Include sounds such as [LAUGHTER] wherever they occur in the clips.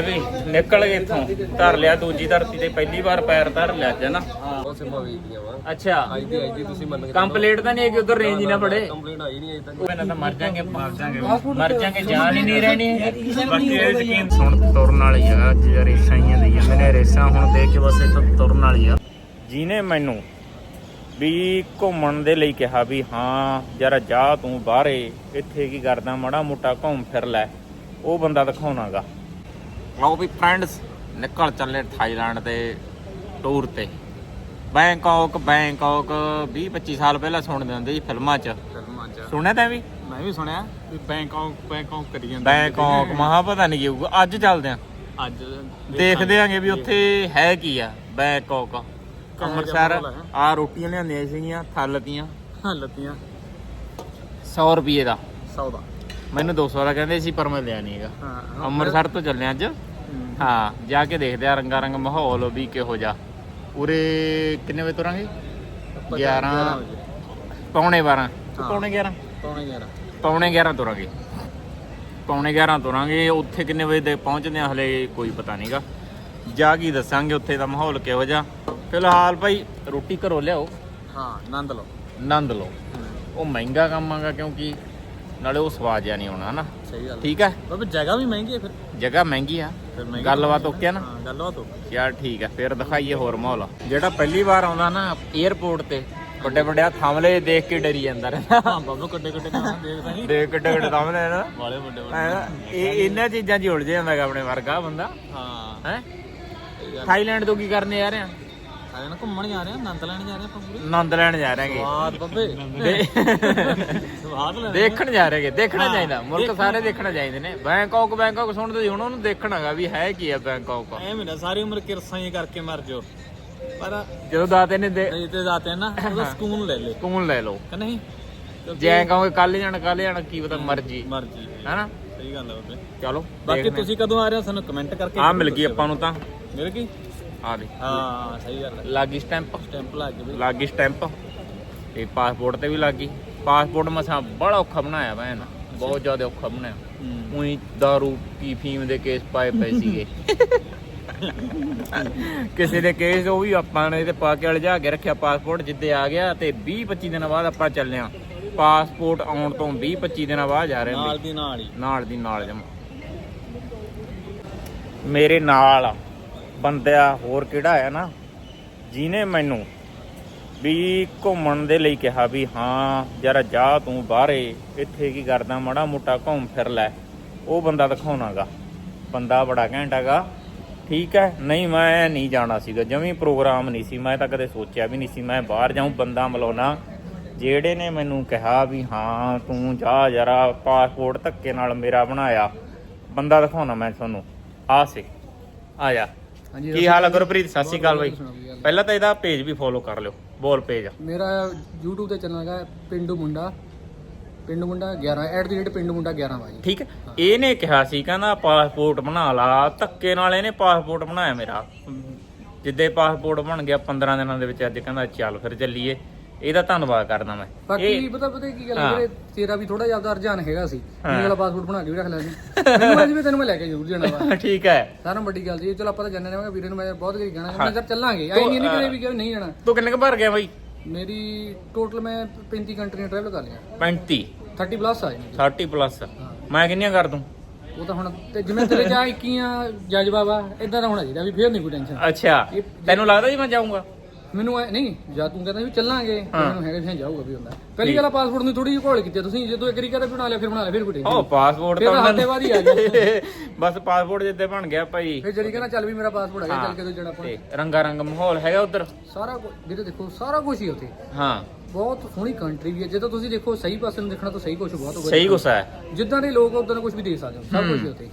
ਵੀ ਨਿਕਲ ਗਏ ਇੱਥੋਂ। ਧਰ ਲਿਆ ਦੂਜੀ ਧਰਤੀ ਤੇ ਪਹਿਲੀ ਵਾਰ ਪੈਰ ਧਰ ਲਿਆ ਅੱਜ ਨਾ। ਉਹ ਸਿਮਾ ਵੇਚਦੀਆਂ ਵਾ। ਅੱਛਾ। ਆਈ ਦੀ ਆਈ ਦੀ ਤੁਸੀਂ ਮੰਨ ਕੇ ਕੰਪਲੀਟ ਤਾਂ ਨਹੀਂ ਹੈ ਕਿ ਉਧਰ ਰੇਂਜ ਹੀ ਨਾ ਪੜੇ ਕੰਪਲੀਟ ਆਈ ਨਹੀਂ ਅਜੇ ਤੱਕ। ਤਾਂ ਮਰ ਜਾਾਂਗੇ ਮਰ ਜਾਾਂਗੇ। ਮਰ ਜਾਾਂਗੇ ਜਾਨ ਹੀ ਨਹੀਂ ਰਹਿਣੀ। ਬਾਕੀ ਇਹ ਯਕੀਨ ਹੁਣ ਤੁਰਨ ਵਾਲੀ ਆ ਅੱਜ ਰੇਸਾਂ ਹੀ ਦੇ ਜਾਂਦੇ ਨੇ ਰੇਸਾਂ ਹੁਣ ਦੇਖ ਕੇ ਬਸ ਇੱਥੋਂ ਤੁਰਨ ਵਾਲੀ ਆ। ਜਿਹਨੇ ਮੈਨੂੰ ਵੀ ਘੁੰਮਣ ਦੇ ਲਈ ਕਿਹਾ ਵੀ ਹਾਂ ਜਰਾ ਜਾ ਤੂੰ ਬਾਹਰੇ ਇੱਥੇ ਕੀ ਕਰਦਾ ਮਾੜਾ ਮੋਟਾ ਘੁੰਮ ਫਿਰ ਲੈ। ਉਹ ਬੰਦਾ ਦਿਖਾਉਣਾਗਾ। ਲਓ ਵੀ ਫਰੈਂਡਸ ਨਿਕਲ ਚੱਲੇ ਥਾਈਲੈਂਡ ਦੇ ਟੂਰ ਤੇ। ਬੈਂਕਾਕ ਬੈਂਕਾਕ 20 25 ਸਾਲ ਪਹਿਲਾਂ ਸੁਣਦੇ ਹੁੰਦੇ ਸੀ ਫਿਲਮਾਂ 'ਚ। ਫਿਲਮਾਂ ਚ। ਸੁਣਿਆ ਤੈਂ ਵੀ? ਮੈਂ ਵੀ ਸੁਣਿਆ ਵੀ ਬੈਂਕਾਕ ਬੈਂਕਾਕ ਕਰੀ ਜਾਂਦੇ ਬੈਂਕਾਕ ਮਹਾ ਪਤਾ ਨਹੀਂ ਕੀ ਹੋਊਗਾ ਅੱਜ ਚੱਲਦੇ ਆਂ। ਅੱਜ ਦੇਖਦੇ ਆਂਗੇ ਵੀ ਉੱਥੇ ਹੈ ਕੀ ਆ ਬੈਂਕਾਕ। ਅੰਮ੍ਰਿਤਸਰ? ਆ ਰੋਟੀਆਂ ਲਿਆਂਦੀਆਂ ਸੀਗੀਆਂ ਥੱਲ ਦੀਆਂ। ਹਾਂ ਲੱਤੀਆਂ 100 ਰੁਪਏ ਦਾ। ਸੌਦਾ ਮੈਨੂੰ 200 ਦਾ ਕਹਿੰਦੇ ਸੀ ਪਰ ਮੈਂ ਲਿਆ ਨਹੀਂ ਹੈਗਾ। ਹਾਂ ਅੰਮ੍ਰਿਤਸਰ ਤੋਂ ਚੱਲੇ ਅੱਜ। ਹਾਂ। ਜਾ ਕੇ ਦੇਖਦੇ ਆ ਰੰਗਾ ਰੰਗ ਮਾਹੌਲ ਵੀ ਕਿਹੋ ਜਿਹਾ। ਉਰੇ ਕਿੰਨੇ ਵਜੇ ਤੁਰਾਂਗੇ? 11 ਪੌਣੇ 12 ਪੌਣੇ 11 ਪੌਣੇ 11 ਪੌਣੇ 11 ਤੁਰਾਂਗੇ। ਪੌਣੇ 11 ਤੁਰਾਂਗੇ ਉੱਥੇ ਕਿੰਨੇ ਵਜੇ ਦੇ ਪਹੁੰਚਦੇ ਆ ਹਲੇ ਕੋਈ ਪਤਾ ਨਹੀਂਗਾ ਜਾ ਕੇ ਦੱਸਾਂਗੇ ਉੱਥੇ ਦਾ ਮਾਹੌਲ ਕਿਹੋ ਜਿਹਾ। ਫਿਲਹਾਲ ਭਾਈ ਰੋਟੀ ਘਰੋਂ ਲਿਆਓ। ਹਾਂ ਆਨੰਦ ਲਓ। ਆਨੰਦ ਲਓ। ਉਹ ਮਹਿੰਗਾ ਕੰਮ ਆਗਾ ਕਿਉਂਕਿ ਨਾਲੇ ਉਹ ਸਵਾਦ ਜਿਹਾ ਨਹੀਂ ਆਉਣਾ ਨਾ ਸਹੀ ਗੱਲ ਠੀਕ ਹੈ ਬਾਬੇ ਜਗ੍ਹਾ ਵੀ ਮਹਿੰਗੀ ਹੈ ਫਿਰ। ਜਗ੍ਹਾ ਮਹਿੰਗੀ ਆ। ਫਿਰ ਮਹਿੰਗੀ ਗੱਲਬਾਤ ਓਕੇ ਆ ਨਾ? ਹਾਂ ਗੱਲਬਾਤ ਹੋ ਯਾਰ ਠੀਕ ਹੈ ਫਿਰ ਦਿਖਾਈਏ ਹੋਰ ਮਾਹੌਲ। ਜਿਹੜਾ ਪਹਿਲੀ ਵਾਰ ਆਉਂਦਾ ਨਾ 에어ਪੋਰਟ ਤੇ ਵੱਡੇ ਵੱਡੇ ਥਾਮਲੇ ਦੇਖ ਕੇ ਡਰੀ ਜਾਂਦਾ ਰਹਿੰਦਾ। ਹਾਂ ਬਾਬੇ ਕੱਡੇ ਕੱਡੇ ਕੰਮ ਦੇਖਦਾ ਹੀ। ਦੇਖ ਕਿੱਡੇ ਕਿੱਡੇ ਥਾਮਲੇ ਨਾ। ਵਾਲੇ ਵੱਡੇ ਵੱਡੇ। ਇਹ ਇਹਨਾਂ ਚੀਜ਼ਾਂ 'ਚ ਉਲਝ ਜਾਂਦਾ ਹੈਗਾ ਆਪਣੇ ਵਰਗਾ ਬੰਦਾ। ਹਾਂ। ਹੈ? ਥਾਈਲੈਂਡ ਤੋਂ ਕੀ ਕਰਨੇ ਜਾ ਰਹੇ ਆ ਆਏ ਨਾ ਘੁੰਮਣ ਜਾ ਰਹੇ ਆ ਆਨੰਦ ਲੈਣ ਜਾ ਰਹੇ ਆਪਾਂ ਪੂਰੇ। ਆਨੰਦ ਲੈਣ ਜਾ ਰਹੇ ਸਵਾਦ ਬੱਬੇ। ਹੈਗੇ ਸਵਾਦ ਲੈਣ ਦੇਖਣ ਜਾ ਰਹੇ ਹੈਗੇ ਦੇਖਣਾ ਚਾਹੀਦਾ। ਮੁਲਕ ਸਾਰੇ ਦੇਖਣਾ ਚਾਹੀਦੇ ਨੇ। ਬੈਂਕਾਕ ਬੈਂਕਾਕ ਸੁਣਦੇ ਸੀ ਹੁਣ ਉਹਨੂੰ ਦੇਖਣਾਗਾ ਵੀ ਹੈ ਕੀ ਆ ਬੈਂਕਾਕ। ਐਵੇਂ ਨਾ ਸਾਰੀ ਉਮਰ ਕਿਰਸਾਂ ਹੀ ਕਰਕੇ ਮਰ ਜਾਓ। ਪਰ ਜਦੋਂ ਦਾਤੇ ਨੇ ਜਾਤੇ ਨਾ ਉਹਦਾ ਸਕੂਨ ਲੈ ਲੈ ਕੂਨ ਲੈ ਲਓ। ਕਿ ਨਹੀਂ? ਜੇ ਕਹੋਗੇ ਕੱਲ ਜਾਣਾ ਕੱਲ ਜਾਣਾ ਕੀ ਪਤਾ ਮਰਜ਼ੀ। ਮਰਜ਼ੀ। ਹੈਨਾ? ਸਹੀ ਗੱਲ ਹੈ ਬੱਬੇ। ਚਲੋ ਬਾਕੀ ਤੁਸੀਂ ਕਦੋਂ ਆ ਰਹੇ ਹੋ? ਸਾਨੂੰ ਕਮੈਂਟ ਕਰਕੇ ਆ ਮਿਲ ਗਈ ਆਪਾਂ ਨੂੰ ਤਾਂ। ਮਿਲ ਗਈ? ਆ ਦੇ। ਹਾਂ ਸਹੀ ਗੱਲ ਹੈ। ਲੱਗੀ ਸਟੈਂਪ। ਸਟੈਂਪ ਲੱਗ ਗਈ। ਲੱਗੀ ਸਟੈਂਪ। ਤੇ ਪਾਸਪੋਰਟ ਤੇ ਵੀ ਲੱਗੀ ਪਾਸਪੋਰਟ ਮਸਾਂ ਬੜਾ ਔਖਾ ਬਣਾਇਆ ਭੈਣ ਬਹੁਤ ਜ਼ਿਆਦਾ ਔਖਾ ਬਣਾਇਆ। ਹੂੰ। ਉਹੀ दारू ਕੀ ਫੀਮ ਦੇ ਕੇਸ ਪਾਏ ਪਏ ਸੀਗੇ। ਕਿਸੇ ਦੇ ਕੇਸ ਉਹ ਵੀ ਆਪਾਂ ਨੇ ਤੇ ਪਾ ਕੇ ਅਲਝਾ ਕੇ ਰੱਖਿਆ ਪਾਸਪੋਰਟ ਜਿੱਦੇ ਆ ਗਿਆ ਤੇ 20 25 ਦਿਨਾਂ ਬਾਅਦ ਆਪਾਂ ਚੱਲੇ ਆ। ਪਾਸਪੋਰਟ ਆਉਣ ਤੋਂ 20 25 ਦਿਨਾਂ ਬਾਅਦ ਜਾ ਰਹੇ ਹਾਂ। ਨਾਲ ਦੀ ਨਾਲ ਹੀ। ਨਾਲ ਦੀ ਨਾਲ ਜਮ। ਮੇਰੇ ਨਾਲ ਬੰਦਿਆ ਹੋਰ ਕਿਹੜਾ ਆ ਨਾ? ਜਿਹਨੇ ਮੈਨੂੰ ਵੀ ਘੁੰਮਣ ਦੇ ਲਈ ਕਿਹਾ ਵੀ ਹਾਂ, ਜਰਾ ਜਾ ਤੂੰ ਬਾਹਰੇ, ਇੱਥੇ ਕੀ ਕਰਦਾ, ਮਾੜਾ ਮੋਟਾ ਘੁੰਮ ਫਿਰ ਲੈ। ਉਹ ਬੰਦਾ ਦਿਖਾਉਣਾਗਾ। ਬੰਦਾ ਬੜਾ ਘੈਂਟਾਗਾ। ਠੀਕ ਹੈ, ਨਹੀਂ ਮੈਂ ਨਹੀਂ ਜਾਣਾ ਸੀਗਾ। ਜਮੀ ਪ੍ਰੋਗਰਾਮ ਨਹੀਂ ਸੀ। ਮੈਂ ਤਾਂ ਕਦੇ ਸੋਚਿਆ ਵੀ ਨਹੀਂ ਸੀ। ਮੈਂ ਬਾਹਰ ਜਾਊਂ, ਬੰਦਾ ਮਿਲਾਉਣਾ। ਜਿਹੜੇ ਨੇ ਮੈਨੂੰ ਕਿਹਾ ਵੀ ਹਾਂ, ਤੂੰ ਜਾ ਜਰਾ ਪਾਸਪੋਰਟ ਧੱਕੇ ਨਾਲ ਮੇਰਾ ਬਣਾਇਆ। ਬੰਦਾ ਦਿਖਾਉਣਾ ਮੈਂ ਤੁਹਾਨੂੰ। ਆ ਸੇ, ਆ ਜਾ। ਹਾਂਜੀ ਕੀ ਹਾਲ ਹੈ ਗੁਰਪ੍ਰੀਤ? ਸਤਿ ਸ਼੍ਰੀ ਅਕਾਲ ਬਾਈ। ਪਹਿਲਾਂ ਤਾਂ ਇਹਦਾ ਪੇਜ ਵੀ ਫੋਲੋ ਕਰ ਲਿਓ ਬੋਲ ਪੇਜ ਮੇਰਾ YouTube ਤੇ ਚੈਨਲ ਹੈਗਾ ਪਿੰਡੂ ਮੁੰਡਾ। ਪਿੰਡੂ ਮੁੰਡਾ 11 ਐਟ ਦੀ ਰੇਟ ਪਿੰਡੂ ਮੁੰਡਾ 11 ਵਾ ਜੀ ਠੀਕ ਹੈ। ਇਹਨੇ ਕਿਹਾ ਸੀ ਕਹਿੰਦਾ ਪਾਸਪੋਰਟ ਬਣਾ ਲਾ ਧੱਕੇ ਨਾਲ ਇਹਨੇ ਪਾਸਪੋਰਟ ਬਣਾਇਆ ਮੇਰਾ। ਜਿੱਦੇ ਪਾਸਪੋਰਟ ਬਣ ਗਿਆ 15 ਦਿਨਾਂ ਦੇ ਵਿੱਚ ਅੱਜ ਕਹਿੰਦਾ ਚੱਲ ਫਿਰ ਚੱਲੀਏ। ਇਹਦਾ ਧੰਨਵਾਦ ਕਰਦਾ ਮੈਂ। ਬਾਕੀ ਪਤਾ ਪਤਾ ਕੀ ਗੱਲ ਹਾਂ। ਵੀਰੇ ਤੇਰਾ ਵੀ ਥੋੜਾ ਜਿਹਾ ਆਪਦਾ ਰੁਝਾਨ ਹੈਗਾ ਸੀ। ਮੇਰੇ ਵਾਲਾ ਪਾਸਪੋਰਟ ਬਣਾ ਕੇ ਵੀ ਰੱਖ ਲਿਆ ਸੀ। [LAUGHS] ਮੈਨੂੰ ਅੱਜ ਵੀ ਤੈਨੂੰ ਮੈਂ ਲੈ ਕੇ ਜ਼ਰੂਰ ਜਾਣਾ ਵਾ। ਠੀਕ ਹੈ। ਸਾਰਾ ਵੱਡੀ ਗੱਲ ਸੀ ਚਲੋ ਆਪਾਂ ਤਾਂ ਜਾਣਦੇ ਰਹਾਂਗੇ ਵੀਰੇ ਨੂੰ ਮੈਂ ਬਹੁਤ ਵਾਰੀ ਕਹਿਣਾ। ਮੈਂ ਜਦ ਚੱਲਾਂਗੇ। ਆਈ ਨਹੀਂ ਕਦੇ ਵੀ ਕਿ ਨਹੀਂ ਜਾਣਾ। ਤੂੰ ਕਿੰਨੇ ਕੁ ਭਰ ਗਿਆ ਬਾਈ? ਮੇਰੀ ਟੋਟਲ ਮੈਂ 35 ਕੰਟਰੀਆਂ ਟਰੈਵਲ ਕਰ ਲਿਆ 35 30 ਪਲੱਸ ਆ ਜੀ 30 ਪਲੱਸ ਮੈਂ ਕਿੰਨੀਆਂ ਕਰ ਦੂੰ? ਉਹ ਤਾਂ ਹੁਣ ਤੇ ਜਿਵੇਂ ਤੇਰੇ ਜਾ 21 ਜਜ਼ਬਾ ਵਾ ਇਦਾਂ ਦਾ ਹੋਣਾ ਚਾਹੀਦਾ ਵੀ ਫੇਰ ਨਹੀਂ ਕੋਈ ਟੈਨਸ਼ਨ ਅੱਛਾ। ਤੈਨੂੰ ਲੱਗਦਾ ਜੀ ਮੈਂ ਜਾਊਂਗਾ? ਮੈਨੂੰ ਐ- ਨਹੀਂ ਜਾਂ ਤੂੰ ਕਹਿੰਦਾ ਵੀ ਚੱਲਾਂਗੇ ਤੇ ਮੈਨੂੰ ਹੈਗਾ ਵੀ ਹਾਂ ਜਾਊਗਾ ਵੀ ਹੁੰਦਾ। ਪਹਿਲੀ ਗੱਲ ਪਾਸਪੋਰਟ ਨੂੰ ਥੋੜੀ ਜਿਹੀ ਘੋਲ ਕੀਤੀ ਆ ਤੁਸੀਂ ਜਦੋਂ ਇੱਕ ਵਾਰੀ ਕਹਿੰਦਾ ਬਣਾ ਲਿਆ ਫਿਰ ਬਣਾ ਲਿਆ ਫਿਰ ਕੋਈ ਉਹ ਪਾਸਪੋਰਟ ਤਾਂ ਹੱਥ ਦੇ ਬਾਅਦ ਹੀ ਆ ਗਿਆ [LAUGHS] ਬਸ ਪਾਸਪੋਰਟ ਜਿੱਦੇ ਬਣ ਗਿਆ ਭਾਈ। ਫਿਰ ਜਿਹੜੀ ਕਹਿੰਦਾ ਚੱਲ ਵੀ ਮੇਰਾ ਪਾਸਪੋਰਟ ਹੈਗਾ ਚੱਲ ਕੇ ਤੂੰ ਜਣਾ ਤੇ ਰੰਗਾ ਰੰਗ ਮਾਹੌਲ ਹੈਗਾ ਉਧਰ। ਸਾਰਾ ਕੁਝ ਜਿਹੜੇ ਦੇਖੋ ਸਾਰਾ ਕੁਝ ਹੀ ਉੱਥੇ। ਹਾਂ। ਬਹੁਤ ਸੋਹਣੀ ਕੰਟਰੀ ਵੀ ਹੈ ਜਦੋਂ ਤੁਸੀਂ ਦੇਖੋ ਸਹੀ ਪਾਸੇ ਨੂੰ ਦੇਖਣਾ ਤਾਂ ਸਹੀ ਕੁਝ ਬਹੁਤ ਹੋਗਾ ਸਹੀ ਗੁੱਸਾ ਹੈ। ਜਿੱਦਾਂ ਦੇ ਲੋਕ ਉਦਾਂ ਦਾ ਕੁਝ ਵੀ ਦੇਖ ਸਕਦੇ ਹੋ ਸਭ ਕੁਝ ਉੱਥੇ।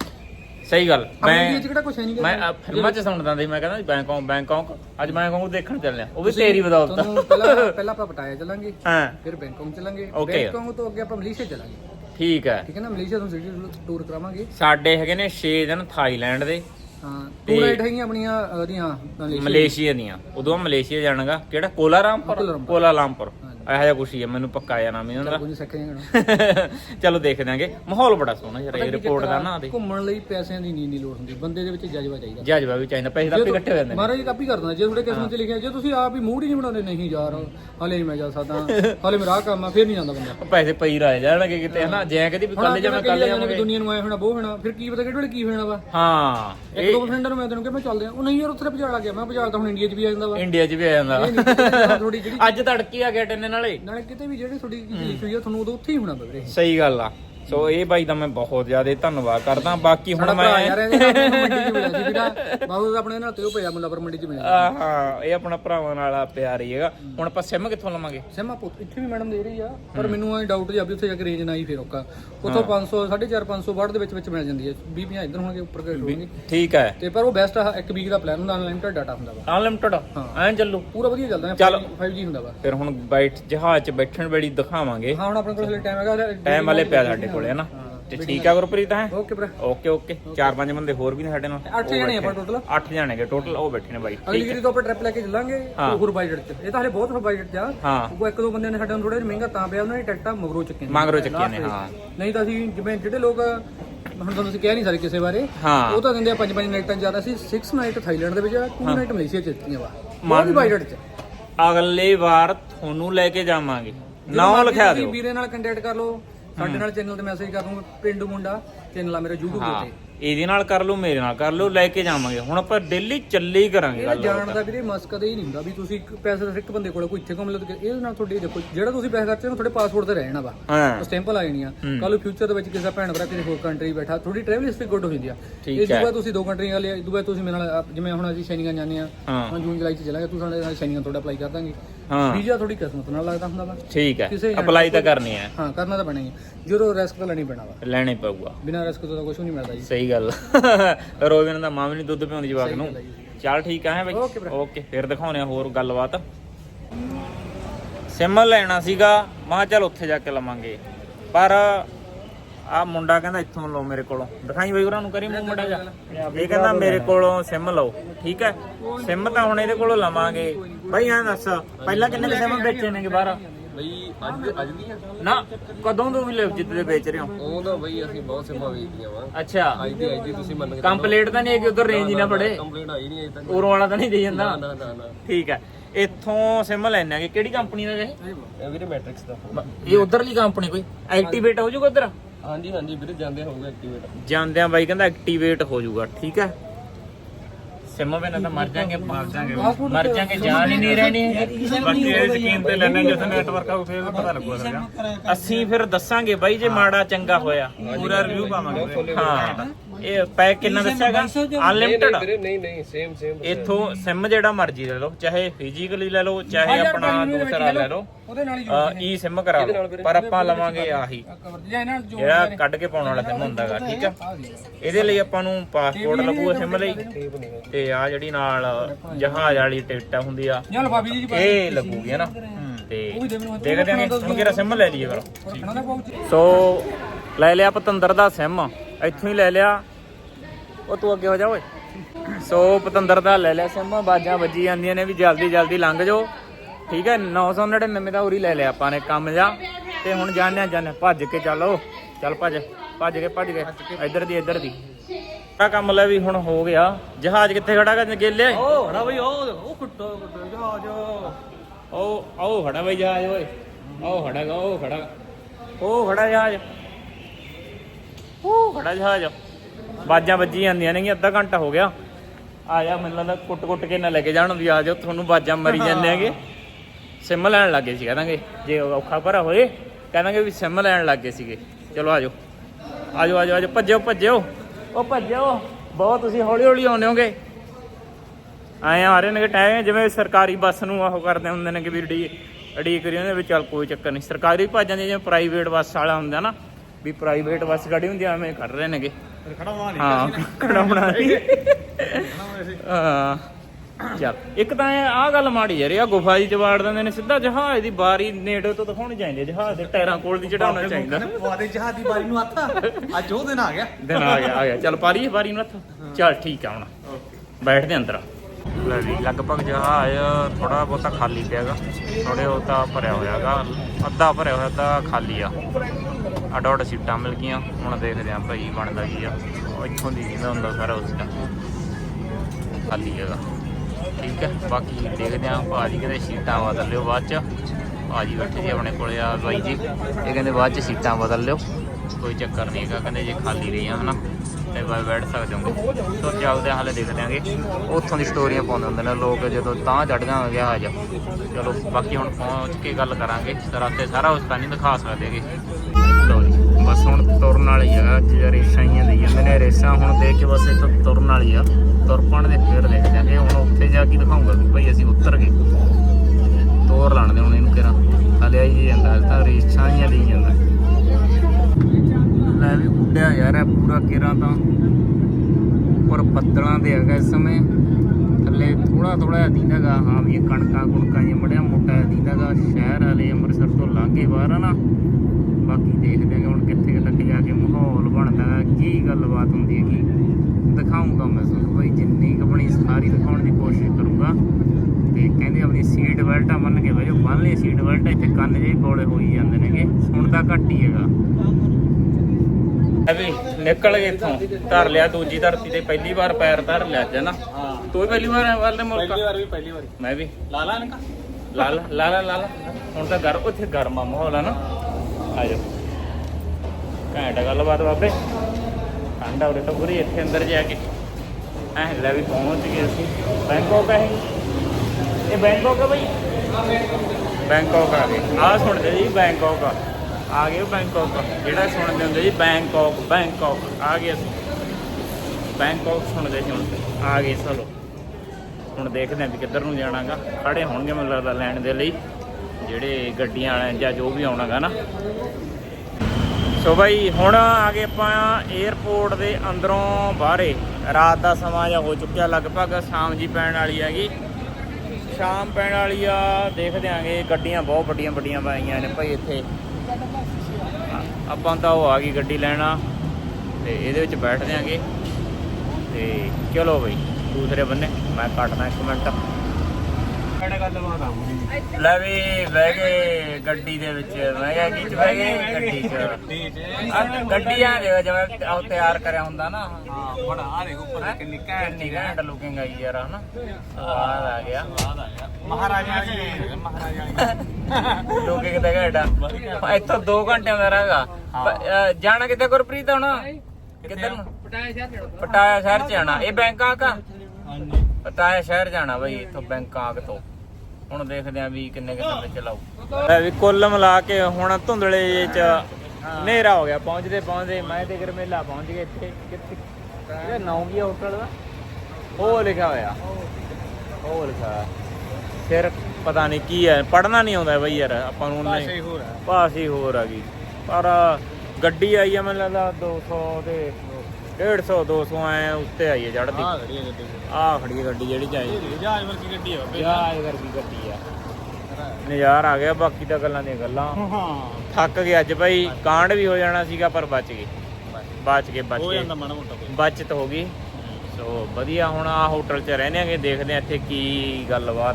ਸਹੀ ਗੱਲ। ਮੈਂ ਕਿਹੜਾ ਕੁਝ ਹੈ ਨਹੀਂ ਮੈਂ ਫਿਲਮਾਂ 'ਚ ਸੁਣਦਾ ਸੀ ਮੈਂ ਕਹਿੰਦਾ ਸੀ ਬੈਂਕਾਕ ਬੈਂਕਾਕ ਅੱਜ ਬੈਂਕਾਕ ਦੇਖਣ ਚੱਲਿਆ। ਉਹ ਵੀ ਤੇਰੀ ਬਦੌਲਤ। ਤੁਹਾਨੂੰ ਪਹਿਲਾਂ ਪਹਿਲਾਂ ਆਪਾਂ ਪਟਾਇਆ ਚੱਲਾਂਗੇ ਹਾਂ। ਫਿਰ ਬੈਂਕਾਕ ਚੱਲਾਂਗੇ। Okay. ਬੈਂਕਾਕ ਤੋਂ ਅੱਗੇ ਆਪਾਂ ਮਲੇਸ਼ੀਆ ਚੱਲਾਂਗੇ। ਠੀਕ ਹੈ। ਠੀਕ ਹੈ ਨਾ? ਮਲੇਸ਼ੀਆ ਤੋਂ ਸਿਟੀ ਟੂਰ ਕਰਾਵਾਂਗੇ। ਸਾਡੇ ਹੈਗੇ ਨੇ 6 ਦਿਨ ਥਾਈਲੈਂਡ ਦੇ। ਹਾਂ ਤੇ- ਟੂਰ ਰਾਈਡ ਹੈਗੀਆਂ ਆਪਣੀਆਂ ਉਹਦੀਆਂ ਮਲੇਸ਼ੀਆ ਮਲੇਸ਼ੀਆ ਦੀਆਂ। ਉਦੋਂ ਮਲੇਸ਼ੀਆ ਜਾਣਾਗਾ। ਕਿਹੜਾ? ਕੋਲਾਰਾਮਪੁਰ। ਕੋਲਾਲੰਪੁਰ। ਕੋਲਾਲੰਪੁਰ ਇਹੋ ਜਿਹਾ ਕੁਛ ਹੀ ਹੈ ਮੈਨੂੰ ਪੱਕਾ ਆ ਨਾਮ ਇਹਨਾਂ ਕੋਈ ਨਹੀਂ ਸਿੱਖ ਜਾਣਾ ਦਾ [LAUGHS] ਚਲੋ ਦੇਖ ਦਿਆਂਗੇ ਮਾਹੌਲ ਬੜਾ ਸੋਹਣਾ ਯਾਰ ਇਹ ਰਿਪੋਰਟ ਦਾ ਨਾ ਦੇ ਘੁੰਮਣ ਲਈ ਪੈਸਿਆਂ ਦੀ ਨੀ ਨਹੀਂ ਲੋੜ ਹੁੰਦੀ ਬੰਦੇ ਦੇ ਵਿੱਚ ਜਜ਼ਬਾ ਚਾਹੀਦਾ। ਜਜ਼ਬਾ ਵੀ ਚਾਹੀਦਾ ਪੈਸੇ ਤਾਂ ਆਪੇ ਇਕੱਠੇ ਹੋ ਜਾਂਦੇ ਨੇ। ਮਹਾਰਾਜ ਕਾਪੀ ਕਰ ਦਿੰਦਾ ਜੇ ਤੁਹਾਡੇ ਕਿਸਮਤ 'ਚ ਲਿਖਿਆ ਜੇ ਤੁਸੀਂ ਆਪ ਹੀ ਮੂਡ ਹੀ ਨਹੀਂ ਬਣਾਉਂਦੇ ਨਹੀਂ ਯਾਰ ਹਲੇ ਨਹੀਂ ਮੈਂ ਜਾ ਸਕਦਾ ਹਲੇ ਮੇਰਾ ਆਹ ਕੰਮ ਆ ਫਿਰ ਨਹੀਂ ਜਾਂਦਾ ਬੰਦਾ। ਉਹ ਪੈਸੇ ਪਈ ਰਹਿ ਜਾਣਗੇ ਕਿਤੇ ਹਨਾ? ਜੇ ਕਦੀ ਵੀ ਕੱਲ ਜਾਵਾਂ ਕੱਲ ਜਾਵਾਂਗੇ। ਦੁਨੀਆ ਨੂੰ ਆਏ ਹੋਣਾ ਬੋ ਹੋਣਾ ਫਿਰ ਕੀ ਪਤਾ ਕਿਹੜੇ ਵੇਲੇ ਕੀ ਹੋਣਾ ਵਾ? ਹਾਂ ਇੱਕ ਦੋ ਫਰੈਂਡਾਂ ਨੂੰ ਮੈਂ ਤੈਨੂੰ ਕਿਹਾ ਮੈਂ ਚੱਲਦੇ ਆ ਉਹ ਨਹੀਂ ਯਾਰ ਉੱਥੇ ਭਜਾਲ ਗਿਆ ਮੈਂ ਭਜਾਲ ਤਾਂ ਹੁਣ ਇੰਡੀਆ 'ਚ ਵੀ ਆ ਜਾਂਦਾ ਵਾ। ਇੰਡੀਆ 'ਚ ਵੀ ਆ ਜਾਂਦਾ ਥੋੜੀ ਜਿਹੜੀ ਅੱਜ ਤੜਕੀ ਆ ਗਿਆ ਟੰਨੇ ਨਾਲੇ ਨਾਲੇ ਕਿਤੇ ਵੀ ਜਿਹੜੀ ਤੁਹਾਡੀ ਚੀਜ਼ ਹੋਈ ਆ ਤੁਹਾਨੂੰ ਉਦੋਂ ਉੱਥੇ ਹੀ ਹੋਣਾ ਪਵੇ। ਸਹੀ ਗੱਲ ਆ। ਸੋ ਇਹ ਬਾਈ ਦਾ ਮੈਂ ਬਹੁਤ ਜ਼ਿਆਦਾ ਧੰਨਵਾਦ ਕਰਦਾ। ਬਾਕੀ ਹੁਣ ਮੈਂ ਯਾਰ ਇਹਦੇ ਨਾਲ ਮੰਡੀ 'ਚ ਮਿਲਿਆ ਸੀ ਵੀਰਾ ਦਾ ਆਪਣੇ ਨਾਲ ਤੇ ਉਹ ਪਿਆ ਮੁੱਲਾ ਪਰ ਮੰਡੀ 'ਚ ਮਿਲਿਆ। ਆਹ, ਹਾਂ ਇਹ ਆਪਣਾ ਭਰਾਵਾਂ ਨਾਲ ਆ ਪਿਆਰ ਹੀ ਹੈਗਾ। ਹੁਣ ਆਪਾਂ ਸਿਮ ਕਿੱਥੋਂ ਲਵਾਂਗੇ? ਸਿਮਾ ਪੁੱਤ ਇੱਥੇ ਵੀ ਮੈਡਮ ਦੇ ਰਹੀ ਆ। ਪਰ ਮੈਨੂੰ ਐ ਡਾਊਟ ਜਿਹਾ ਵੀ ਉੱਥੇ ਜਾ ਕੇ ਰੇਂਜ ਨਾ ਹੀ ਫੇਰ ਔਕਾ ਉੱਥੋਂ 500 450 500 ਵਾਟ ਦੇ ਵਿੱਚ ਵਿੱਚ ਮਿਲ ਜਾਂਦੀ ਹੈ। 20 50 ਇੱਧਰ ਹੋਣਗੇ ਉੱਪਰ ਘੱਟ ਹੋਣਗੇ। ਠੀਕ ਹੈ। ਤੇ ਪਰ ਉਹ ਬੈਸਟ ਆ ਇੱਕ ਵੀਕ ਦਾ ਪਲਾਨ ਹੁੰਦਾ ਅਨਲਿਮਿਟਡ ਡਾਟਾ ਹੁੰਦਾ ਵਾ। ਅਨਲਿਮਟਿਡ ਐਂ ਚੱਲੂ। ਪੂਰਾ ਵਧੀਆ ਚੱਲਦਾ ਚੱਲ। 5G ਹੁੰਦਾ ਵਾ। ਫਿਰ ਹੁਣ ਬਾਈਟ ਜਹਾਜ਼ 'ਚ ਬੈਠਣ ਵੇਲੀ ਦਿਖਾਵਾਂਗੇ। ਹਾਂ ਹੁਣ ਆਪਣੇ ਕੋਲ ਹਲੇ ਟਾਈਮ ਹੈਗਾ ਟਾਈਮ ਵਾਲੇ ਪਿਆ ਸਾਡੇ ਕੋਲੇ ਹਨਾ ਤੇ ਠੀਕ ਆ ਗੁਰਪ੍ਰੀਤ ਹੈ? Okay bro okay okay. ਚਾਰ ਪੰਜ ਬੰਦੇ ਹੋਰ ਵੀ ਨੇ ਸਾਡੇ ਨਾਲ। ਅੱਠ ਜਣੇ ਆਪਾਂ ਟੋਟਲ ਅੱਠ ਜਾਣੇਗੇ ਟੋਟਲ ਉਹ ਬੈਠੇ ਨੇ ਬਾਈ। ਅਗਲੀ ਵਾਰੀ ਤੋਂ ਆਪਾਂ ਟ੍ਰਿਪ ਲੈ ਕੇ ਚੱਲਾਂਗੇ ਹੋਰ ਬਾਈਜਟ ਚ ਇਹ ਤਾਂ ਹਲੇ ਬਹੁਤ ਬਾਈਜਟ ਚ ਆ। ਹਾਂ। ਉਹ ਇੱਕ ਦੋ ਬੰਦਿਆਂ ਨੇ ਸਾਡੇ ਨੂੰ ਥੋੜਾ ਜਿਹਾ ਮਹਿੰਗਾ ਤਾਂ ਪਿਆ ਉਹਨਾਂ ਦੀ ਟਿਕਟਾਂ ਮਗਰੋਂ ਚੱਕੀਆਂ ਨੇ। ਮੰਗਰੋ ਚੱਕੀਆਂ ਨੇ ਹਾਂ। ਨਹੀਂ ਤਾਂ ਅਸੀਂ ਜਿਵੇਂ ਜਿਹੜੇ ਲੋਕ ਹੁਣ ਤੁਹਾਨੂੰ ਅਸੀਂ ਕਹਿ ਨਹੀਂ ਸਕਦੇ ਕਿਸੇ ਬਾਰੇ ਹਾਂ। ਉਹ ਤਾਂ ਦਿੰਦੇ ਆ ਪੰਜ ਪੰਜ ਨਾਈਟਾਂ ਜ਼ਿਆਦਾ ਸੀ। 6 ਨਾਈਟ ਥਾਈਲੈਂਡ ਦੇ ਵਿੱਚ ਆ 2 ਨਾਈਟ ਮਲੇਸ਼ੀਆ ਚ ਦਿੱਤੀਆਂ ਵਾ। ਹੀ ਬਾਈਡਟ ਚ। ਅਗਲੀ ਵਾਰ ਤੁਹਾਨੂੰ ਲੈ ਕੇ ਜਾਵਾਂਗੇ। ਨਾਮ ਲਿਖਿਆ ਤੁਸੀਂ ਦਿਓ। ਵੀਰੇ ਨਾਲ ਕੰਟੈਕਟ ਕਰ ਲਓ। ਸਾਡੇ ਨਾਲ ਚੈਨਲ ਤੇ ਮੈਸੇਜ ਕਰ ਦੂੰਗਾ ਪਿੰਡੂ ਮੁੰਡਾ ਚੈਨਲ ਆ ਮੇਰਾ YouTube ਹਾਂ। ਤੇ ਇਹਦੇ ਨਾਲ ਕਰ ਲਓ ਮੇਰੇ ਨਾਲ ਕਰ ਲਓ ਲੈ ਕੇ ਜਾਵਾਂਗੇ। ਹੁਣ ਆਪਾਂ ਡੇਲੀ ਚੱਲੇ ਹੀ ਕਰਾਂਗੇ ਇਹ ਗੱਲ ਜਾਣ ਦਾ ਵੀਰੇ ਮਸ ਕਦੇ ਹੀ ਨਹੀਂ ਹੁੰਦਾ ਵੀ ਤੁਸੀਂ ਇੱਕ ਪੈਸੇ ਦਾ ਇੱਕ ਬੰਦੇ ਕੋਲ ਕੋਈ ਇੱਥੇ ਲਓ ਤੇ ਇਹਦੇ ਨਾਲ ਤੁਹਾਡੀ ਦੇਖੋ ਜਿਹੜਾ ਤੁਸੀਂ ਪੈਸੇ ਖਰਚੇ ਹੋ ਤੁਹਾਡੇ ਪਾਸਪੋਰਟ ਤੇ ਰਹਿ ਜਾਣਾ ਵਾ। ਹਾਂ। ਸਟੈਂਪਲ ਆ ਜਾਣੀ ਆ। ਕੱਲ ਫਿਊਚਰ ਦੇ ਵਿੱਚ ਕਿਸੇ ਦਾ ਭੈਣ ਭਰਾ ਕਿਸੇ ਹੋਰ ਕੰਟਰੀ ਬੈਠਾ ਥੋੜੀ ਟਰੈਵਲ ਹਿਸਟਰੀ ਗੁੱਡ ਹੋ ਜਾਂਦੀ ਆ। ਠੀਕ ਇਸ ਤੋਂ ਬਾਅਦ ਤੁਸੀਂ ਦੋ ਕੰਟਰੀਆਂ ਲਿਆ ਇਸ ਤੋਂ ਬਾਅਦ ਤੁਸੀਂ ਮੇਰੇ ਨਾਲ ਆਪ- ਜਿਵੇਂ ਹੁਣ ਅਸੀਂ ਸ਼ੈਨਿੰਗਾਂ ਜਾਂਦੇ ਆ ਹਾਂ। ਹੁਣ ਜੂਨ ਜੁਲਾਈ ਚ ਚੱਲਾਂਗੇ ਤੁਸੀਂ ਸਾਡੇ ਨਾਲ ਸ਼ੈਨਿੰਗਾਂ ਤੁਹਾਡਾ ਅਪਲਾਈ ਕਰ ਦਾਂਗੇ। ਹਾਂ। ਵੀਜ਼ਾ ਥੋੜੀ ਕਿਸਮਤ ਨਾਲ ਲੱਗਦਾ ਹੁੰਦਾ ਵਾ। ਠੀਕ ਹੈ। ਕਿਸੇ ਅਪਲਾਈ ਤਾਂ ਕਰਨੀ ਹੈ। ਹਾਂ ਕਰਨਾ ਤਾਂ ਪੈਣਾ ਹੀ ਆ। ਜਦੋਂ ਰਿਸਕ ਤਾਂ ਲੈਣੀ ਪੈਣਾ ਵਾ। ਲੈਣੇ ਪਊਗਾ। ਬਿਨਾਂ ਰਿਸਕ ਤੋਂ ਤਾਂ ਕੁਝ ਨਹੀਂ ਮਿਲਦਾ ਜੀ। ਸਹੀ ਗੱਲ। [LAUGHS] ਰੋਵਿਨ ਦਾ ਮਾਂ ਵੀ ਨਹੀਂ ਦੁੱਧ ਪਿਆਉਂਦੀ ਜਵਾਕ ਨੂੰ। ਚੱਲ ਠੀਕ ਆ ਹੈ ਬਈ। ਓਕੇ ਫਿਰ ਦਿਖਾਉਣੇ ਆ ਹੋਰ ਗੱਲਬਾਤ। ਸਿਮ ਲੈਣਾ ਸੀਗਾ। ਮੈਂ ਚੱਲ ਉੱਥੇ ਜਾ ਕੇ ਲਵਾਂਗੇ। ਪਰ ਆ ਮੁੰਡਾ ਕਹਿੰਦਾ ਇੱਥੋਂ ਲਓ ਮੇਰੇ ਕੋਲੋਂ। ਦਿਖਾਈ ਬਈ ਉਹਨਾਂ ਨੂੰ ਕਰੀ ਮੂੰਹ ਮੜਾ ਜਾ ਇਹ ਕਹਿੰਦਾ ਮੇਰੇ ਕੋਲੋਂ ਸਿਮ ਲਓ। ਠੀਕ ਹੈ? ਸਿਮ ਤਾਂ ਹੁਣ ਇਹਦੇ ਕੋਲੋਂ ਲਵਾਂਗੇ। ਬਈ ਐਂ ਦੱਸ ਪਹਿਲਾਂ ਕਿੰਨੇ ਸਿਮ ਵੇਚੇ ਨੇਗੇ ਬਾਹਰ? ਬਈ ਅੱਜ ਅੱਜ ਦੀਆਂ ਨਾ ਕਦੋਂ ਤੋਂ ਵੀ ਲਿਫਟ ਜਿੱਤੇ ਵੇਚ ਰਹੇ ਹੋ? ਉਹ ਤਾਂ ਬਈ ਅਸੀਂ ਬਹੁਤ ਸਿਮਾਂ ਵੇਚਦੀਆਂ ਵਾ। ਅੱਛਾ। ਅੱਜ ਦੀ ਅੱਜ ਦੀ ਤੁਸੀਂ ਮੰਨ ਕੇ ਕੰਪਲੀਟ ਤਾਂ ਨਹੀਂ ਹੈ ਕਿ ਉਧਰ ਰੇਂਜ ਹੀ ਨਾ ਪੜੇ ਕੰਪਲੀਟ ਆਈ ਨਹੀਂ ਅਜੇ ਤੱਕ। ਉਰੋਂ ਵਾਲਾ ਤਾਂ ਨਹੀਂ ਦੇ ਜਾਂਦਾ। ਨਾ ਨਾ ਨਾ ਠੀਕ ਹੈ। ਇੱਥੋਂ ਸਿਮ ਲੈਣੇ ਆਗੇ। ਕਿਹੜੀ ਕੰਪਨੀ ਦਾ ਇਹ? ਇਹ ਵੀਰੇ ਮੈਟ੍ਰਿਕਸ ਦਾ ਇਹ ਉਧਰਲੀ ਕੰਪਨੀ ਕੋਈ? ਐਕਟੀਵੇਟ ਹੋ ਜਾਊਗਾ ਉਧਰ? ਹਾਂਜੀ ਹਾਂਜੀ ਵੀਰੇ ਜਾਂਦੇ ਹੋਊਗਾ ਐਕਟੀਵੇਟ ਜਾਂਦਿਆਂ ਬਾਈ ਕਹਿੰਦਾ ਐਕਟੀਵੇਟ ਹੋ ਜਾਊਗਾ ਠੀਕ ਹੈ। ਸਿਮ ਬਿਨਾਂ ਤਾਂ ਮਰ ਜਾਾਂਗੇ ਮਰ ਜਾਾਂਗੇ। ਮਰ ਜਾਾਂਗੇ ਜਾਨ ਹੀ ਨਹੀਂ ਰਹਿਣੀ। ਬਾਕੀ ਇਹ ਸਕੀਮ ਤੇ ਲੈਣੇ ਜਿਸ ਨੈਟਵਰਕ ਆਉ ਫੇਰ ਪਤਾ ਲੱਗੂਗਾ ਅਸੀਂ ਫਿਰ ਦੱਸਾਂਗੇ ਬਾਈ ਜੇ ਮਾੜਾ ਚੰਗਾ ਹੋਇਆ। ਪੂਰਾ ਰਿਵਿਊ ਪਾਵਾਂਗੇ। ਹਾਂ। ਇਹ ਪੈਕ ਕਿੰਨਾ ਦੱਸਿਆਗਾ ਅਨਲਿਮਟਿਡ ਵੀਰੇ ਨਹੀਂ ਨਹੀਂ ਸੇਮ ਸੇਮ ਇਥੋਂ ਸਿਮ ਜਿਹੜਾ ਮਰਜ਼ੀ ਲੈ ਲਓ ਚਾਹੇ ਫਿਜ਼ੀਕਲੀ ਲੈ ਲਓ ਚਾਹੇ ਆਪਣਾ ਦੂਸਰਾ ਲੈ ਲਓ ਉਹਦੇ ਨਾਲ ਹੀ ਈ ਸਿਮ ਕਰਾ ਲਓ ਪਰ ਆਪਾਂ ਲਵਾਂਗੇ ਆਹੀ। ਜਿਹੜਾ ਕੱਢ ਕੇ ਪਾਉਣ ਵਾਲਾ ਸਿਮ ਹੁੰਦਾਗਾ ਠੀਕ ਆ? ਇਹਦੇ ਲਈ ਆਪਾਂ ਨੂੰ ਪਾਸਪੋਰਟ ਲੱਗੂਗਾ ਸਿਮ ਲਈ। ਤੇ ਆ ਜਿਹੜੀ ਨਾਲ ਜਹਾਜ਼ ਵਾਲੀ ਟਿਕਟ ਹੁੰਦੀ ਆ ਇਹ ਲੱਗੂਗੀ ਹੈ ਨਾ? ਤੇ ਦੇਖਦੇ ਆਂ ਹੁਣ ਕਿਹੜਾ ਸਿਮ ਲੈ ਲਈਏ ਫਿਰ। ਸੋ ਲੈ ਲਿਆ ਪਤੰਦਰ ਦਾ ਸਿਮ ਇੱਥੋਂ ਹੀ ਲੈ ਲਿਆ। ਉਹ ਤੂੰ ਅੱਗੇ ਹੋ ਜਾ ਓਏ। ਸੋ ਪਤੰਦਰ ਦਾ ਲੈ ਲਿਆ ਸਿਮ ਬਾਜਾਂ ਵੱਜੀ ਜਾਂਦੀਆਂ ਨੇ ਵੀ ਜਲਦੀ ਜਲਦੀ ਲੰਘ ਜਾਓ। ਠੀਕ ਹੈ 999 ਦਾ ਉਰੀ ਲੈ ਲਿਆ ਆਪਾਂ ਨੇ ਕੰਮ ਜਾ ਤੇ ਹੁਣ ਜਾਣਿਆ ਜਾਣਿਆ ਭੱਜ ਕੇ ਚੱਲੋ ਚੱਲ ਭੱਜ ਭੱਜ ਕੇ ਭੱਜ ਕੇ। ਇੱਧਰ ਦੀ ਇੱਧਰ ਦੀ। ਆ ਕੰਮ ਲੈ ਵੀ ਹੁਣ ਹੋ ਗਿਆ। ਜਹਾਜ਼ ਕਿੱਥੇ ਖੜਾ ਕਰ ਗੇਲੇ? ਉਹ ਖੜਾ ਬਈ ਉਹ ਉਹ ਕੁੱਟੋ ਕੁੱਟੋ ਜਹਾਜ਼। ਉਹ ਉਹ ਖੜਾ ਬਈ ਜਹਾਜ਼ ਓਏ। ਉਹ ਖੜਾ ਗਾ ਉਹ ਖੜਾ। ਉਹ ਖੜਾ ਜਹਾਜ਼। ਉਹ ਖੜਾ ਜਹਾਜ਼। ਬਾਜਾਂ ਵੱਜੀ ਜਾਂਦੀਆਂ ਨੇ ਅੱਧਾ ਘੰਟਾ ਹੋ ਗਿਆ। ਆ ਜਾ ਮੈਨੂੰ ਲੱਗਦਾ ਕੁੱਟ ਕੁੱਟ ਕੇ ਨਾ ਲੈ ਕੇ ਜਾਣ ਵੀ ਆ ਜਾਓ ਤੁਹਾਨੂੰ ਬਾਜਾਂ ਮਰੀ ਜਾਂਦੇ ਹੈਗੇ। ਸਿਮ ਲੈਣ ਲੱਗੇ ਸੀ ਕਹਿੰਦਾਂਗੇ ਜੇ ਔਖਾ ਭਰਾ ਹੋਏ ਕਹਿੰਦਾਂਗੇ ਵੀ ਸਿਮ ਲੈਣ ਲੱਗੇ ਸੀਗੇ। ਚਲੋ ਆ ਜਾਓ। ਆ ਜਾਓ ਆ ਜਾਓ ਭੱਜਿਓ ਭੱਜਿਓ। ਉਹ ਭੱਜਿਓ ਬਹੁਤ ਤੁਸੀਂ ਹੌਲੀ ਹੌਲੀ ਆਉਂਦੇ ਹੋਗੇ। ਆਏ ਆ ਰਹੇ ਨੇ ਟਾਈਮ ਜਿਵੇਂ ਸਰਕਾਰੀ ਬੱਸ ਨੂੰ ਉਹ ਕਰਦੇ ਹੁੰਦੇ ਨੇ ਕਿ ਵੀ ਡੀ ਅੜੀ ਕਰੀ ਹੁੰਦੇ ਵੀ ਚੱਲ ਕੋਈ ਚੱਕਰ ਨਹੀਂ। ਸਰਕਾਰੀ ਭੱਜ ਜਾਂਦੀ ਜਿਵੇਂ ਪ੍ਰਾਈਵੇਟ ਬੱਸ ਵਾਲਾ ਹੁੰਦਾ ਨਾ। ਵੀ ਪ੍ਰਾਈਵੇਟ ਬੱਸ ਖੜੀ ਹੁੰਦੀ ਆ, ਐਵੇਂ ਕਰ ਰਹੇ ਨੇਗੇ। ਹਾਂ ਖੜਾ ਬਣਾ ਲਈ ਹਾਂ ਚੱਲ। ਇੱਕ ਤਾਂ ਆਹ ਗੱਲ ਮਾੜੀ ਯਾਰ ਆ ਗੁਫਾ ਜੀ ਚ ਵਾੜ ਦਿੰਦੇ ਨੇ ਸਿੱਧਾ ਜਹਾਜ਼ ਦੀ ਬਾਰੀ ਨੇੜੇ ਤੋਂ ਦਿਖਾਉਣੀ ਚਾਹੀਦੀ ਜਹਾਜ਼ ਦੇ ਟਾਇਰਾਂ ਕੋਲ ਦੀ ਚੜਾਉਣਾ ਚਾਹੀਦਾ। ਵਾਦੇ ਜਹਾਜ਼ ਦੀ ਬਾਰੀ ਨੂੰ ਹੱਥ ਅੱਜ ਉਹ ਦਿਨ ਆ ਗਿਆ। ਦਿਨ ਆ ਗਿਆ ਆ ਗਿਆ। ਚੱਲ ਪਾਰੀ ਬਾਰੀ ਨੂੰ ਹੱਥ। ਚੱਲ ਠੀਕ ਆ ਹੁਣ। ਬੈਠਦੇ ਅੰਦਰ ਲੈ ਲਗਭਗ ਜਹਾਜ਼ ਥੋੜਾ ਬਹੁਤਾ ਖਾਲੀ ਪਿਆਗਾ ਥੋੜੇ ਉਹ ਤਾਂ ਭਰਿਆ ਹੋਇਆਗਾ ਅੱਧਾ ਭਰਿਆ ਹੋਇਆ ਅੱਧਾ ਖਾਲੀ ਆ। ਅੱਡ ਅੱਡ ਸੀਟਾਂ ਮਿਲ ਗਈਆਂ ਹੁਣ ਦੇਖਦੇ ਆਂ ਭਾਈ ਬਣਦਾ ਕੀ ਆ। ਇੱਥੋਂ ਦੀ ਜਿੰਦਾ ਹੁੰਦਾ ਸਾਰਾ ਉਸ ਦਾ। ਖਾਲੀ ਜਗ੍ਹਾ। ਠੀਕ ਹੈ ਬਾਕੀ ਦੇਖਦੇ ਆਂ ਭਾਜੀ ਕਹਿੰਦੇ ਸੀਟਾਂ ਬਦਲ ਲਿਓ ਬਾਅਦ ਚ। ਭਾਜੀ ਬੈਠੇ ਜੀ ਆਪਣੇ ਕੋਲੇ ਆ ਬਾਈ ਜੀ। ਇਹ ਕਹਿੰਦੇ ਬਾਅਦ ਚ ਸੀਟਾਂ ਬਦਲ ਲਿਓ। ਕੋਈ ਚੱਕਰ ਨਹੀਂ ਹੈਗਾ ਕਹਿੰਦੇ ਜੇ ਖਾਲੀ ਰਹੀਆਂ ਹਨਾ ਤੇ ਬਾਈ ਬੈਠ ਸਕਦੇ ਹੋਗੇ। ਸੋ ਚੱਲਦੇ ਹਾਂ, ਹਾਲੇ ਦੇਖਦੇ ਆਂਗੇ ਉੱਥੋਂ ਦੀ ਸਟੋਰੀਆਂ ਪਾਉਂਦੇ ਹੁੰਦੇ ਨੇ ਲੋਕ ਜਦੋਂ ਤਾਂ ਚੜ੍ਹਦਾ ਹੋ ਗਿਆ ਹਾਜ ਚਲੋ ਬਾਕੀ ਹੁਣ ਪਹੁੰਚ ਕੇ ਗੱਲ ਕਰਾਂਗੇ। ਰਸਤੇ ਸਾਰਾ ਉਸ ਤਾਂ ਨਹੀਂ ਦਿਖਾ ਸਕਦੇਗੇ ਲੋ ਬਸ ਹੁਣ ਤੁਰਨ ਵਾਲੀ ਆ, ਅੱਜ ਰੇਸਾਂ ਹੀ ਦੇਈ ਜਾਂਦੇ ਨੇ ਰੇਸਾਂ ਹੁਣ ਦੇਖ ਕੇ ਬਸ ਇੱਥੋਂ ਤੁਰਨ ਵਾਲੀ ਆ। ਤੁਰ ਪਣ ਦੇ ਫੇਰ ਦੇਖ ਜਾਂਗੇ, ਹੁਣ ਉੱਥੇ ਜਾ ਕੇ ਦਿਖਾਉਂਗਾ ਵੀ ਭਾਈ ਅਸੀਂ ਉੱਤਰ ਗਏ। ਤੋਰ ਲਾਣ ਦੇ ਹੁਣ ਇਹਨੂੰ ਕਿਰਾ ਹਲੇ ਆਈ ਜਾਂਦਾ ਤਾਂ ਰੇਸਾਂ ਹੀ ਦੇਈ ਜਾਂਦਾ ਲੈ ਵੀ ਉੱਡਿਆ ਯਾਰ, ਇਹ ਪੂਰਾ ਕਿਰਾ ਤਾਂ। ਉੱਪਰ ਬੱਦਲਾਂ ਦੇ ਹੈਗਾ ਇਸ ਸਮੇਂ। ਥੱਲੇ ਥੋੜਾ ਥੋੜਾ ਦੀਦਾਗਾ ਹਾਂ ਵੀ ਕਣਕਾਂ ਕੁਣਕਾਂ ਜਿਹਾ ਮੜਿਆ ਮੋਟਾ ਦੀਦਾਗਾ ਸ਼ਹਿਰ ਵਾਲੇ ਅੰਮ੍ਰਿਤਸਰ ਤੋਂ ਲਾਗੇ ਬਾਹਰ ਆ ਨਾ। ਬਾਕੀ ਦੇਖਦੇ ਹਾਂ ਹੁਣ ਕਿੱਥੇ ਤੱਕ ਜਾ ਕੇ ਮਾਹੌਲ ਬਣਦਾ ਹੈ ਕੀ ਗੱਲਬਾਤ ਹੁੰਦੀ ਹੈ ਕੀ ਦਿਖਾਉਂਗਾ ਮੈਂ ਤੁਹਾਨੂੰ ਬਈ ਜਿੰਨੀ ਆਪਣੀ ਸਾਰੀ ਦਿਖਾਉਣ ਦੀ ਕੋਸ਼ਿਸ਼ ਕਰੂੰਗਾ। ਤੇ ਕਹਿੰਦੇ ਆਪਣੀ ਸੀਟ ਬੈਲਟਾਂ ਬੰਨ ਕੇ ਬਈ ਬੰਨ ਲਈ ਸੀਟ ਬੈਲਟ ਇੱਥੇ ਕੰਨ ਜਿਹੇ ਕੋਲੇ ਹੋਈ ਜਾਂਦੇ ਨੇਗੇ। ਸੁਣਦਾ ਘੱਟ ਹੀ ਹੈਗਾ। ਅਭੀ ਨਿਕਲ ਗਏ ਇੱਥੋਂ ਧਰ ਲਿਆ ਦੂਜੀ ਧਰਤੀ ਤੇ ਪਹਿਲੀ ਵਾਰ ਪੈਰ ਧਰ ਲਿਆ ਅੱਜ ਨਾ? ਤੂੰ ਵੀ ਪਹਿਲੀ ਵਾਰ ਵਾਲੇ ਮੁਲਕ? ਪਹਿਲੀ ਵਾਰ ਵੀ ਪਹਿਲੀ ਵਾਰੀ। ਮੈਂ ਵੀ। ਲਾਲਾ ਨੇ ਕਾ। ਲਾਲ ਲਾਲਾ ਲਾਲਾ ਹੁਣ ਤਾਂ ਘਰ ਉੱਥੇ ਗਰਮਾ ਮਾਹੌਲ ਆ ਨਾ। ਆ ਜਾਓ ਘੈਂਟ ਗੱਲਬਾਤ ਬਾਬੇ। ਠੰਡਾ ਉਰੇ ਤਾਂ ਪੂਰੀ, ਇੱਥੇ ਅੰਦਰ ਜਾ ਕੇ। ਐ ਲੈ ਵੀ ਪਹੁੰਚ ਗਏ ਅਸੀਂ। ਬੈਂਕਾਕ ਹੈ ਇਹ? ਇਹ ਬੈਂਕਾਕ ਹੈ ਬਈ? ਬੈਂਕਾਕ ਆ ਗਏ। ਆਹ ਸੁਣਦੇ ਜੀ, ਬੈਂਕਾਕ ਆ। ਆ ਗਏ ਬੈਂਕਾਕ। ਜਿਹੜਾ ਸੁਣਦੇ ਹੁੰਦੇ ਜੀ, ਬੈਂਕਾਕ ਬੈਂਕਾਕ। ਆ ਗਏ ਅਸੀਂ। ਬੈਂਕਾਕ ਸੁਣਦੇ ਸੀ ਹੁਣ। ਆ ਗਏ, ਚਲੋ। ਹੁਣ ਦੇਖਦੇ ਆਂ ਵੀ ਕਿੱਧਰ ਨੂੰ ਜਾਣਾਗਾ। ਖੜੇ ਹੋਣਗੇ ਮੈਨੂੰ ਲੱਗਦਾ ਲੈਣ ਦੇ ਲਈ। ਜਿਹੜੇ ਗੱਡੀਆਂ ਵਾਲੇ ਜਾਂ ਜੋ ਵੀ ਆਉਣਾਗਾ ਨਾ। ਸੋ ਬਾਈ, ਹੁਣ ਆ ਗਏ ਆਪਾਂ 에어ਪੋਰਟ ਦੇ ਅੰਦਰੋਂ ਬਾਹਰੇ। ਰਾਤ ਦਾ ਸਮਾਂ ਜਾਂ ਹੋ ਚੁੱਕਿਆ, ਲਗਭਗ ਸ਼ਾਮ ਜੀ ਪੈਣ ਵਾਲੀ ਹੈਗੀ। ਸ਼ਾਮ ਪੈਣ ਵਾਲੀ ਆ ਦੇਖਦੇ ਆਂਗੇ ਗੱਡੀਆਂ ਬਹੁਤ ਵੱਡੀਆਂ ਵੱਡੀਆਂ ਪਾਈਆਂ ਨੇ ਭਾਈ ਇੱਥੇ। ਆਪਾਂ ਤਾਂ ਉਹ ਆ ਗਈ ਗੱਡੀ ਲੈਣਾ। ਤੇ ਇਹਦੇ ਵਿੱਚ ਬੈਠ ਦਿਆਂਗੇ। ਤੇ ਚਲੋ ਬਈ, ਦੂਸਰੇ ਬੰਨੇ, ਮੈਂ ਕੱਟਦਾ ਇੱਕ ਮਿੰਟ। ਗੱਲਬਾਤ ਲੈ ਵੀ ਬਹਿ ਗਏ ਗੱਡੀ ਦੇ ਵਿੱਚ। ਮੈਂ ਕਿਹਾ ਕੀ ਚ ਬਹਿ ਗਏ ਗੱਡੀ 'ਚ। ਗੱਡੀਆਂ ਦੇ ਜਿਵੇਂ ਉਹ ਤਿਆਰ ਕਰਿਆ ਹੁੰਦਾ ਨਾ। ਹਾਂ ਬੜਾ ਆ ਦੇਖੋ ਉੱਪਰ? ਕਿੰਨੀ ਘੈਂਟ ਕਿੰਨੀ ਘੈਂਟ ਲੁਕਿੰਗ ਆਈ ਯਾਰ ਹਨਾ? ਸਵਾਦ ਆ ਗਿਆ। ਬਾਤ ਆ ਗਿਆ ਮਹਾਰਾਜਾ ਜੀ। ਮਹਾਰਾਜਾ ਜੀ। ਲੁਕਿੰਗ ਤਾਂ ਘੈਂਟ ਆ। ਇੱਥੋਂ 2 ਘੰਟਿਆਂ ਦਾ ਰਹੇਗਾ ਜਾਣਾ ਕਿੱਥੇ ਗੁਰਪ੍ਰੀਤ ਹੁਣ? ਕਿੱਧਰ ਨੂੰ? ਪਟਾਇਆ ਸ਼ਹਿਰ ਜਾਣਾ ਪਟਾਇਆ ਸ਼ਹਿਰ ਚ ਜਾਣਾ। ਇਹ ਬੈਂਕਾਕ ਆ? ਹਾਂਜੀ। ਪਟਾਇਆ ਸ਼ਹਿਰ ਜਾਣਾ ਬਈ ਇੱਥੋਂ ਬੈਂਕਾਕ ਤੋਂ। ਹੁਣ ਦੇਖਦੇ ਆਂ ਵੀ ਕਿੰਨੇ ਕਿੰਨੇ ਤੇ ਚਲਾਉ ਲੈ ਵੀ ਕੁੱਲ ਮਿਲਾ ਕੇ ਹੁਣ ਧੁੰਦਲੇ ਜਿਹੇ ਚ ਹਨੇਰਾ ਹੋ ਗਿਆ ਪਹੁੰਚਦੇ ਪਹੁੰਚਦੇ ਮੈਂ ਤੇ ਗਰਮੇਲਾ ਪਹੁੰਚ ਗਏ ਇੱਥੇ ਕਿੱਥੇ? ਇਹ ਕੀ ਹੋਟਲ ਦਾ? ਉਹ ਲਿਖਿਆ ਹੋਇਆ। ਉਹ ਲਿਖਿਆ। ਫਿਰ ਪਤਾ ਨਹੀਂ ਕੀ ਹੈ ਪੜਨਾ ਨਹੀਂ ਆਉਂਦਾ ਬਈ ਯਾਰ ਆਪਾਂ ਨੂੰ ਭਾਸ਼ਾ ਨਹੀਂ। ਹੀ ਹੋਰ ਆ। ਭਾਸ਼ੀ ਹੋਰ ਆ ਗਈ। ਪਰ ਗੱਡੀ ਆਈ ਆ ਮੈਨੂੰ ਲੱਗਦਾ 200 ਤੇ 150 200 ਐ ਉੱਤੇ ਆਈ ਹੈ ਚੜਦੀ ਆ ਖੜੀ ਹੈ ਗੱਡੀ। ਆਹ ਖੜੀ ਹੈ ਗੱਡੀ ਜਿਹੜੀ ਚਾਹੀਦੀ ਇਹ ਜਹਾਜ਼ ਵਰਗੀ ਗੱਡੀ ਆ ਯਾਰ ਵਰਗੀ ਗੱਡੀ ਆ। ਨਜ਼ਾਰਾ ਆ ਗਿਆ ਬਾਕੀ ਤਾਂ ਗੱਲਾਂ ਦੀਆਂ ਗੱਲਾਂ। ਹਾਂ। ਥੱਕ ਗਏ ਅੱਜ ਭਾਈ ਕਾਂਡ ਵੀ ਹੋ ਜਾਣਾ ਸੀਗਾ ਪਰ ਬਚ ਗਏ। ਬਚ ਗਏ ਬਚ ਬਚਤ ਹੋ ਗਈ। ਸੋ ਵਧੀਆ ਹੁਣ ਆ ਹੋਟਲ 'ਚ ਰਹਿੰਦੇ ਆਂਗੇ ਦੇਖਦੇ ਆ ਇੱਥੇ ਕੀ ਗੱਲਬਾਤ